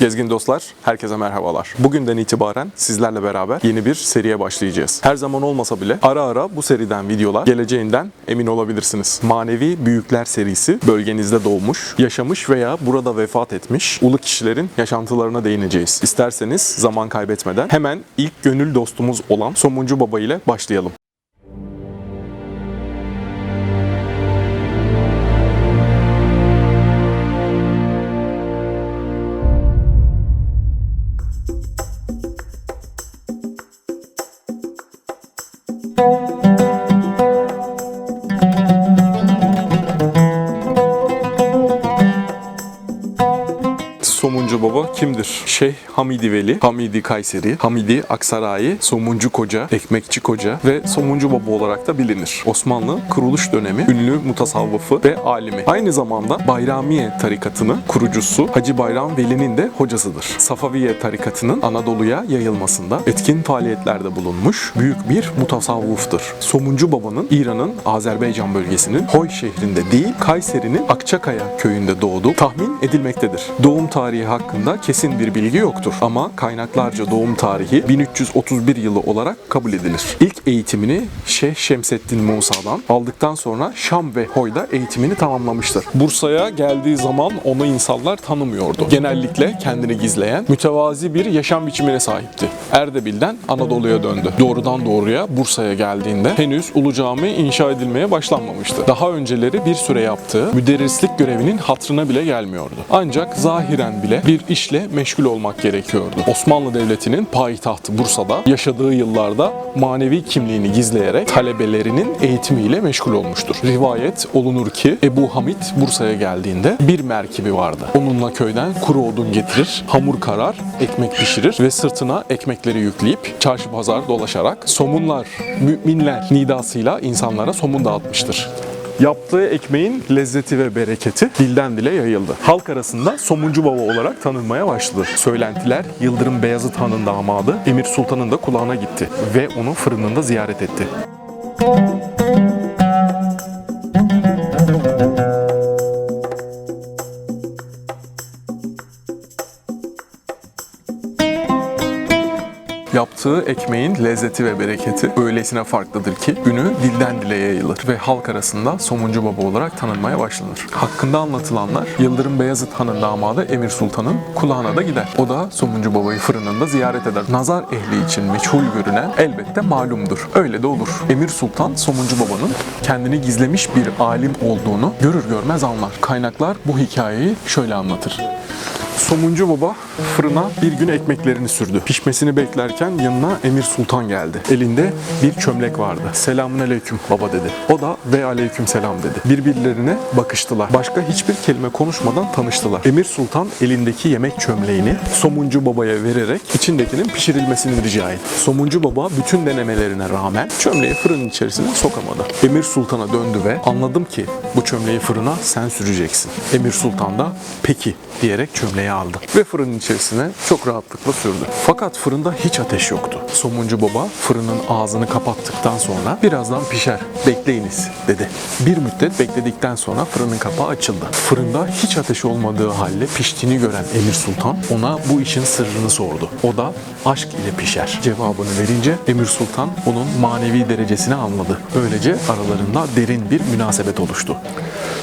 Gezgin dostlar, herkese merhabalar. Bugünden itibaren sizlerle beraber yeni bir seriye başlayacağız. Her zaman olmasa bile ara ara bu seriden videolar geleceğinden emin olabilirsiniz. Manevi Büyükler serisi bölgenizde doğmuş, yaşamış veya burada vefat etmiş ulu kişilerin yaşantılarına değineceğiz. İsterseniz zaman kaybetmeden hemen ilk gönül dostumuz olan Somuncu Baba ile başlayalım. Şeyh Hamidi Veli, Hamidi Kayseri, Hamidi Aksarayi, Somuncu Koca, Ekmekçi Koca ve Somuncu Baba olarak da bilinir. Osmanlı kuruluş dönemi ünlü mutasavvıfı ve alimi. Aynı zamanda Bayramiye tarikatının kurucusu Hacı Bayram Veli'nin de hocasıdır. Safaviye tarikatının Anadolu'ya yayılmasında etkin faaliyetlerde bulunmuş büyük bir mutasavvıftır. Somuncu Baba'nın İran'ın Azerbaycan bölgesinin Hoy şehrinde değil Kayseri'nin Akçakaya köyünde doğduğu tahmin edilmektedir. Doğum tarihi hakkında kesin bir bilgi yoktur ama kaynaklarca doğum tarihi 1331 yılı olarak kabul edilir. İlk eğitimini Şeyh Şemseddin Musa'dan aldıktan sonra Şam ve Hoy'da eğitimini tamamlamıştır. Bursa'ya geldiği zaman onu insanlar tanımıyordu. Genellikle kendini gizleyen, mütevazi bir yaşam biçimine sahipti. Erdebil'den Anadolu'ya döndü. Doğrudan doğruya Bursa'ya geldiğinde henüz Ulu Cami inşa edilmeye başlanmamıştı. Daha önceleri bir süre yaptığı müderrislik görevinin hatrına bile gelmiyordu. Ancak zahiren bile bir işle meşgul olmak gerekiyordu. Osmanlı Devleti'nin payitahtı Bursa'da yaşadığı yıllarda manevi kimliğini gizleyerek talebelerinin eğitimiyle meşgul olmuştur. Rivayet olunur ki Ebu Hamid Bursa'ya geldiğinde bir merkebi vardı. Onunla köyden kuru odun getirir, hamur karar, ekmek pişirir ve sırtına ekmekleri yükleyip çarşı pazar dolaşarak somunlar, müminler nidasıyla insanlara somun dağıtmıştır. Yaptığı ekmeğin lezzeti ve bereketi dilden dile yayıldı. Halk arasında Somuncu Baba olarak tanınmaya başladı. Söylentiler Yıldırım Beyazıt Han'ın damadı Emir Sultan'ın da kulağına gitti ve onu fırınında ziyaret etti. Yaptığı ekmeğin lezzeti ve bereketi öylesine farklıdır ki ünü dilden dile yayılır ve halk arasında Somuncu Baba olarak tanınmaya başlanır. Hakkında anlatılanlar Yıldırım Beyazıt Han'ın damadı Emir Sultan'ın kulağına da gider. O da Somuncu Baba'yı fırınında ziyaret eder. Nazar ehli için meçhul görünen elbette malumdur. Öyle de olur. Emir Sultan Somuncu Baba'nın kendini gizlemiş bir alim olduğunu görür görmez anlar. Kaynaklar bu hikayeyi şöyle anlatır. Somuncu Baba fırına bir gün ekmeklerini sürdü. Pişmesini beklerken yanına Emir Sultan geldi. Elinde bir çömlek vardı. Selamun aleyküm baba dedi. O da ve aleyküm selam dedi. Birbirlerine bakıştılar. Başka hiçbir kelime konuşmadan tanıştılar. Emir Sultan elindeki yemek çömleğini Somuncu Baba'ya vererek içindekinin pişirilmesini rica etti. Somuncu Baba bütün denemelerine rağmen çömleği fırının içerisine sokamadı. Emir Sultan'a döndü ve anladım ki bu çömleği fırına sen süreceksin. Emir Sultan da peki diyerek çömleği aldı ve fırının içerisine çok rahatlıkla sürdü. Fakat fırında hiç ateş yoktu. Somuncu baba fırının ağzını kapattıktan sonra birazdan pişer bekleyiniz dedi. Bir müddet bekledikten sonra fırının kapağı açıldı. Fırında hiç ateş olmadığı halde piştiğini gören Emir Sultan ona bu işin sırrını sordu. O da aşk ile pişer cevabını verince Emir Sultan onun manevi derecesini anladı. Böylece aralarında derin bir münasebet oluştu.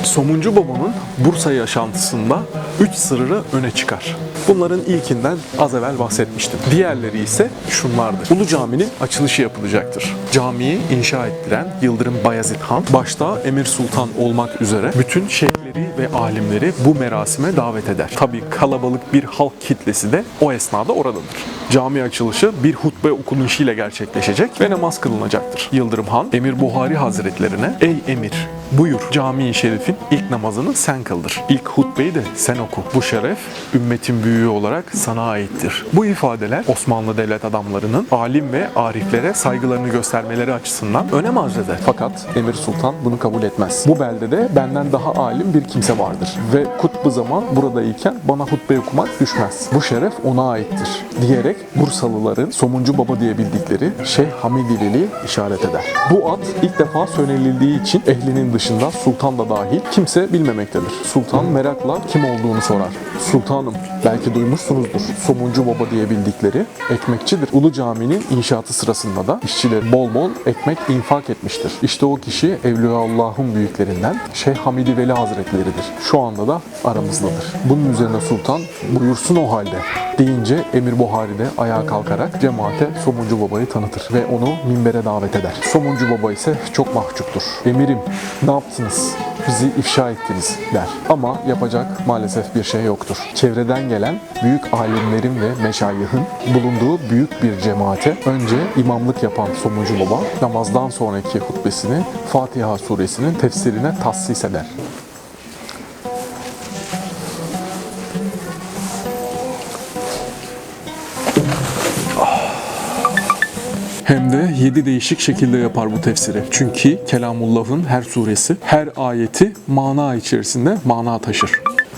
Somuncu Baba'nın Bursa yaşantısında üç sırrı öne çıkar. Bunların ilkinden az evvel bahsetmiştim. Diğerleri ise şunlardır. Ulu Cami'nin açılışı yapılacaktır. Camiyi inşa ettiren Yıldırım Bayezid Han, başta Emir Sultan olmak üzere bütün şeyhleri ve alimleri bu merasime davet eder. Tabi kalabalık bir halk kitlesi de o esnada oradadır. Cami açılışı bir hutbe okunuşuyla gerçekleşecek ve namaz kılınacaktır. Yıldırım Han, Emir Buhari Hazretlerine, Ey Emir, buyur cami-i şerifin ilk namazını sen kıldır. İlk hutbeyi de sen oku. Bu şeref ümmetin büyüğü olarak sana aittir. Bu ifadeler Osmanlı devlet adamlarının alim ve ariflere saygılarını göstermeleri açısından önem arz eder. Fakat Emir Sultan bunu kabul etmez. Bu beldede benden daha alim bir kimse vardır ve kutbu zaman buradayken bana hutbe okumak düşmez. Bu şeref ona aittir diyerek Bursalıların Somuncu Baba diye bildikleri Şeyh Hamidi Veli işaret eder. Bu at ilk defa söylenildiği için ehlinin dışında sultan da dahil kimse bilmemektedir. Sultan merakla kim olduğunu sorar. Sultanım belki duymuşsunuzdur. Somuncu Baba diye bildikleri ekmekçidir. Ulu Cami'nin inşaatı sırasında da işçiler bol bol ekmek infak etmiştir. İşte o kişi Evliyaullah'ın büyüklerinden Şeyh Hamidi Veli Hazretleri'dir. Şu anda da aramızdadır. Bunun üzerine sultan buyursun o halde deyince Emir Buhari de ayağa kalkarak cemaate Somuncu Baba'yı tanıtır ve onu minbere davet eder. Somuncu Baba ise çok mahcuptur. Emirim ne yaptınız? Bizi ifşa ettiniz der. Ama yapacak maalesef bir şey yoktur. Çevreden gelen büyük alimlerin ve meşayihın bulunduğu büyük bir cemaate önce imamlık yapan Somuncu Baba namazdan sonraki hutbesini Fatiha suresinin tefsirine tahsis eder. Hem de yedi değişik şekilde yapar bu tefsiri. Çünkü Kelamullah'ın her suresi, her ayeti mana içerisinde mana taşır.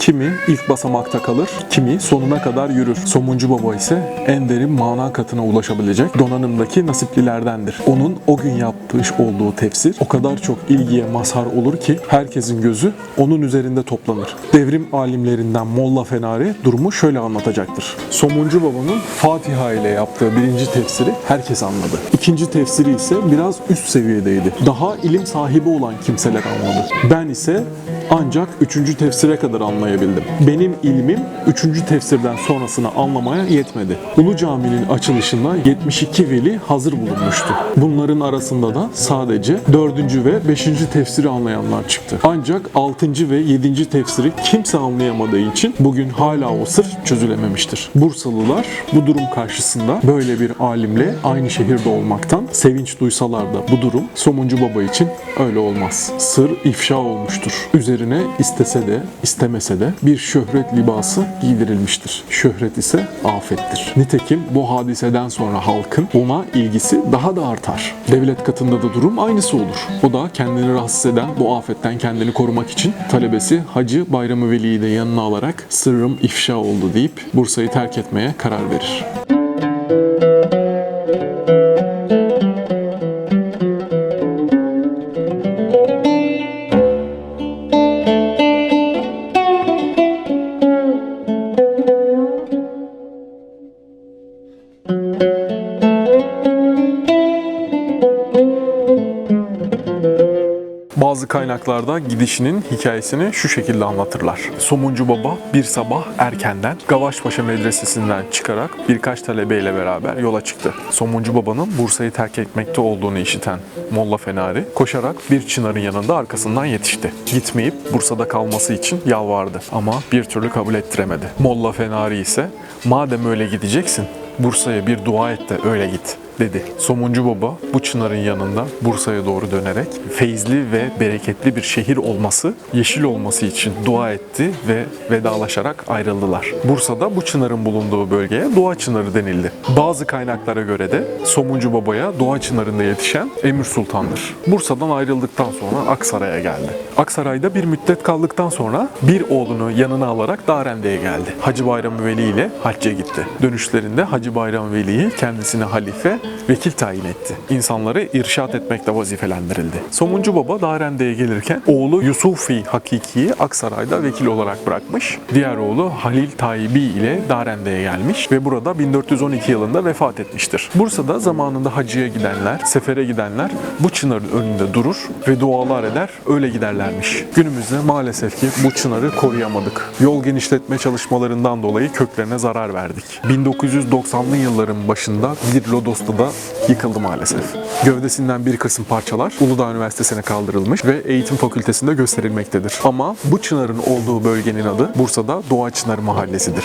Kimi ilk basamakta kalır, kimi sonuna kadar yürür. Somuncu Baba ise en derin mana katına ulaşabilecek donanımdaki nasiplilerdendir. Onun o gün yapmış olduğu tefsir o kadar çok ilgiye mazhar olur ki herkesin gözü onun üzerinde toplanır. Devrim alimlerinden Molla Fenari durumu şöyle anlatacaktır. Somuncu Baba'nın Fatiha ile yaptığı birinci tefsiri herkes anladı. İkinci tefsiri ise biraz üst seviyedeydi. Daha ilim sahibi olan kimseler anladı. Ben ise ancak üçüncü tefsire kadar anlayabildim. Benim ilmim üçüncü tefsirden sonrasını anlamaya yetmedi. Ulu Cami'nin açılışında 72 veli hazır bulunmuştu. Bunların arasında da sadece dördüncü ve beşinci tefsiri anlayanlar çıktı. Ancak altıncı ve yedinci tefsiri kimse anlayamadığı için bugün hala o sır çözülememiştir. Bursalılar bu durum karşısında böyle bir alimle aynı şehirde olmaktan sevinç duysalar da bu durum Somuncu Baba için öyle olmaz. Sır ifşa olmuştur. Üzerine istese de istemese de bir şöhret libası giydirilmiştir. Şöhret ise afettir. Nitekim bu hadiseden sonra halkın ona ilgisi daha da artar. Devlet katında da durum aynısı olur. O da kendini rahatsız eden bu afetten kendini korumak için talebesi Hacı Bayramı Veli'yi de yanına alarak sırrım ifşa oldu deyip Bursa'yı terk etmeye karar verir. Bazı kaynaklarda gidişinin hikayesini şu şekilde anlatırlar. Somuncu Baba bir sabah erkenden Gavaşpaşa Medresesi'nden çıkarak birkaç talebeyle beraber yola çıktı. Somuncu Baba'nın Bursa'yı terk etmekte olduğunu işiten Molla Fenari koşarak bir çınarın yanında arkasından yetişti. Gitmeyip Bursa'da kalması için yalvardı ama bir türlü kabul ettiremedi. Molla Fenari ise madem öyle gideceksin Bursa'ya bir dua et de öyle git dedi. Somuncu Baba bu çınarın yanında Bursa'ya doğru dönerek feyizli ve bereketli bir şehir olması, yeşil olması için dua etti ve vedalaşarak ayrıldılar. Bursa'da bu çınarın bulunduğu bölgeye Doğa Çınarı denildi. Bazı kaynaklara göre de Somuncu Baba'ya Doğa Çınarı'nda yetişen Emir Sultan'dır. Bursa'dan ayrıldıktan sonra Aksaray'a geldi. Aksaray'da bir müddet kaldıktan sonra bir oğlunu yanına alarak Darende'ye geldi. Hacı Bayram Veli ile hacca gitti. Dönüşlerinde Hacı Bayram Veli'yi kendisine halife vekil tayin etti. İnsanları irşat etmekle vazifelendirildi. Somuncu Baba Darende'ye gelirken oğlu Yusufi Hakiki'yi Aksaray'da vekil olarak bırakmış. Diğer oğlu Halil Tayyibi ile Darende'ye gelmiş ve burada 1412 yılında vefat etmiştir. Bursa'da zamanında hacıya gidenler, sefere gidenler bu çınarın önünde durur ve dualar eder, öyle giderlermiş. Günümüzde maalesef ki bu çınarı koruyamadık. Yol genişletme çalışmalarından dolayı köklerine zarar verdik. 1990'lı yılların başında bir Lodos'ta da yıkıldı maalesef. Gövdesinden bir kısım parçalar Uludağ Üniversitesi'ne kaldırılmış ve eğitim fakültesinde gösterilmektedir. Ama bu çınarın olduğu bölgenin adı Bursa'da Doğa Çınarı Mahallesi'dir.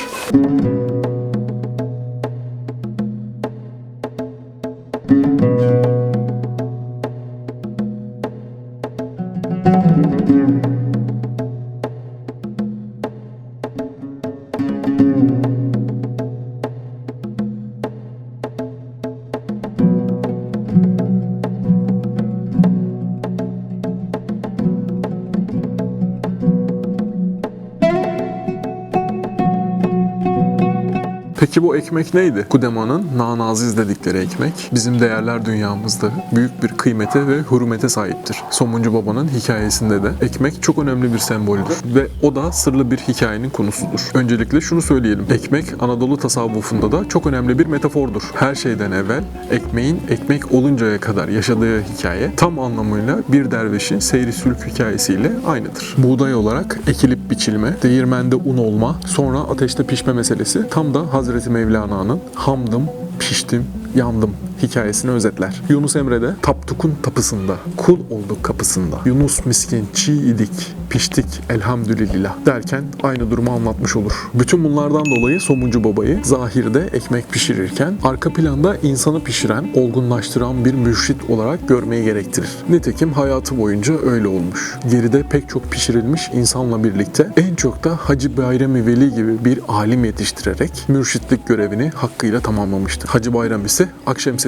Peki bu ekmek neydi? Kudema'nın nanaziz dedikleri ekmek bizim değerler dünyamızda büyük bir kıymete ve hürmete sahiptir. Somuncu Baba'nın hikayesinde de ekmek çok önemli bir semboldür ve o da sırlı bir hikayenin konusudur. Öncelikle şunu söyleyelim. Ekmek Anadolu tasavvufunda da çok önemli bir metafordur. Her şeyden evvel ekmeğin ekmek oluncaya kadar yaşadığı hikaye tam anlamıyla bir dervişin seyri sülk hikayesiyle aynıdır. Buğday olarak ekilip biçilme, değirmende un olma, sonra ateşte pişme meselesi tam da Hazreti Mevlana'nın hamdım, piştim, yandım hikayesini özetler. Yunus Emre de Taptuk'un tapısında, kul olduk kapısında. Yunus miskin çiğ idik, piştik elhamdülillah derken aynı durumu anlatmış olur. Bütün bunlardan dolayı Somuncu Baba'yı zahirde ekmek pişirirken arka planda insanı pişiren, olgunlaştıran bir mürşit olarak görmeyi gerektirir. Nitekim hayatı boyunca öyle olmuş. Geride pek çok pişirilmiş insanla birlikte en çok da Hacı Bayrami Veli gibi bir alim yetiştirerek mürşitlik görevini hakkıyla tamamlamıştır. Hacı Bayram ise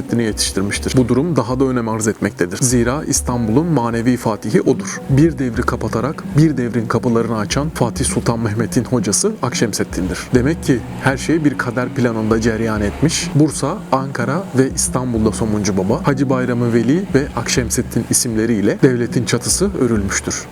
Akşemseddin'i yetiştirmiştir. Bu durum daha da önem arz etmektedir. Zira İstanbul'un manevi fatihi odur. Bir devri kapatarak bir devrin kapılarını açan Fatih Sultan Mehmet'in hocası Akşemseddin'dir. Demek ki her şey bir kader planında cereyan etmiş. Bursa, Ankara ve İstanbul'da Somuncu Baba, Hacı Bayramı Veli ve Akşemseddin isimleriyle devletin çatısı örülmüştür.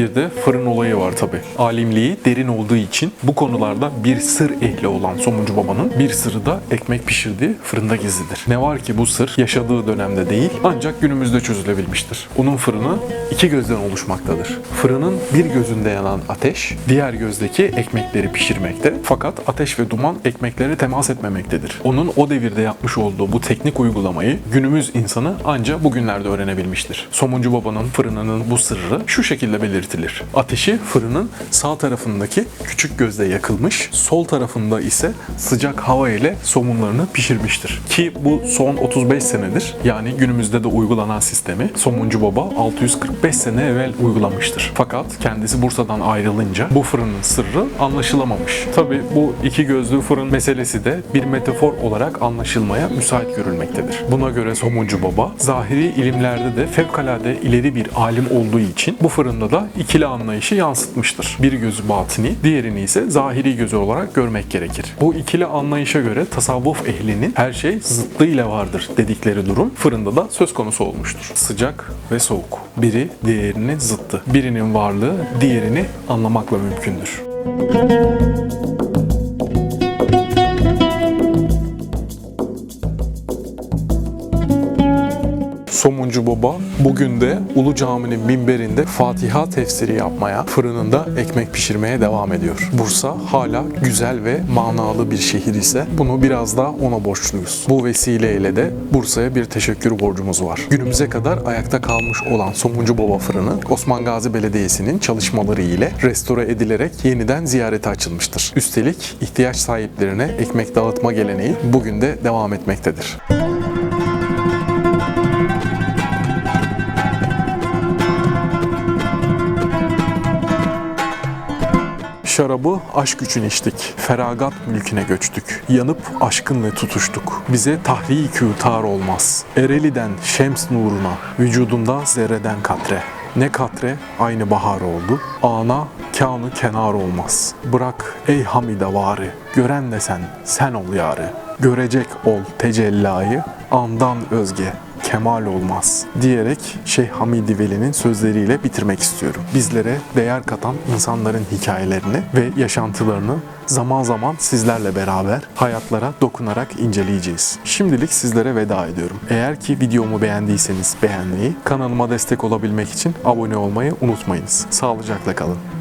Bir de fırın olayı var tabi. Alimliği derin olduğu için bu konularda bir sır ehli olan Somuncu Baba'nın bir sırrı da ekmek pişirdiği fırında gizlidir. Ne var ki bu sır yaşadığı dönemde değil ancak günümüzde çözülebilmiştir. Onun fırını iki gözden oluşmaktadır. Fırının bir gözünde yanan ateş diğer gözdeki ekmekleri pişirmekte fakat ateş ve duman ekmeklere temas etmemektedir. Onun o devirde yapmış olduğu bu teknik uygulamayı günümüz insanı ancak bugünlerde öğrenebilmiştir. Somuncu Baba'nın fırınının bu sırrı şu şekilde belirtilir. Ateşi fırının sağ tarafındaki küçük gözde yakılmış, sol tarafında ise sıcak hava ile somunlarını pişirmiştir. Ki bu son 35 senedir yani günümüzde de uygulanan sistemi Somuncu Baba 645 sene evvel uygulamıştır. Fakat kendisi Bursa'dan ayrılınca bu fırının sırrı anlaşılamamış. Tabi bu iki gözlü fırın meselesi de bir metafor olarak anlaşılmaya müsait görülmektedir. Buna göre Somuncu Baba zahiri ilimlerde de fevkalade ileri bir alim olduğu için bu fırında da ikili anlayışı yansıtmıştır. Bir gözü batini, diğerini ise zahiri gözü olarak görmek gerekir. Bu ikili anlayışa göre tasavvuf ehlinin her şey zıttıyla vardır dedikleri durum fırında da söz konusu olmuştur. Sıcak ve soğuk. Biri diğerinin zıttı. Birinin varlığı diğerini anlamakla mümkündür. Somuncu Baba bugün de Ulu Cami'nin minberinde Fatiha tefsiri yapmaya, fırınında ekmek pişirmeye devam ediyor. Bursa hala güzel ve manalı bir şehir ise bunu biraz da ona borçluyuz. Bu vesileyle de Bursa'ya bir teşekkür borcumuz var. Günümüze kadar ayakta kalmış olan Somuncu Baba fırını Osman Gazi Belediyesi'nin çalışmaları ile restore edilerek yeniden ziyarete açılmıştır. Üstelik ihtiyaç sahiplerine ekmek dağıtma geleneği bugün de devam etmektedir. Şarabı aşk için içtik. Feragat mülküne göçtük. Yanıp aşkınla tutuştuk. Bize tahrik tar olmaz. Ereli'den şems nuruna, vücudunda zerreden katre. Ne katre aynı bahar oldu. Ana kanı kenar olmaz. Bırak ey hamide vari. Gören de sen, sen ol yarı. Görecek ol tecellayı. Andan özge kemal olmaz diyerek Şeyh Hamidi Veli'nin sözleriyle bitirmek istiyorum. Bizlere değer katan insanların hikayelerini ve yaşantılarını zaman zaman sizlerle beraber hayatlara dokunarak inceleyeceğiz. Şimdilik sizlere veda ediyorum. Eğer ki videomu beğendiyseniz beğenmeyi, kanalıma destek olabilmek için abone olmayı unutmayınız. Sağlıcakla kalın.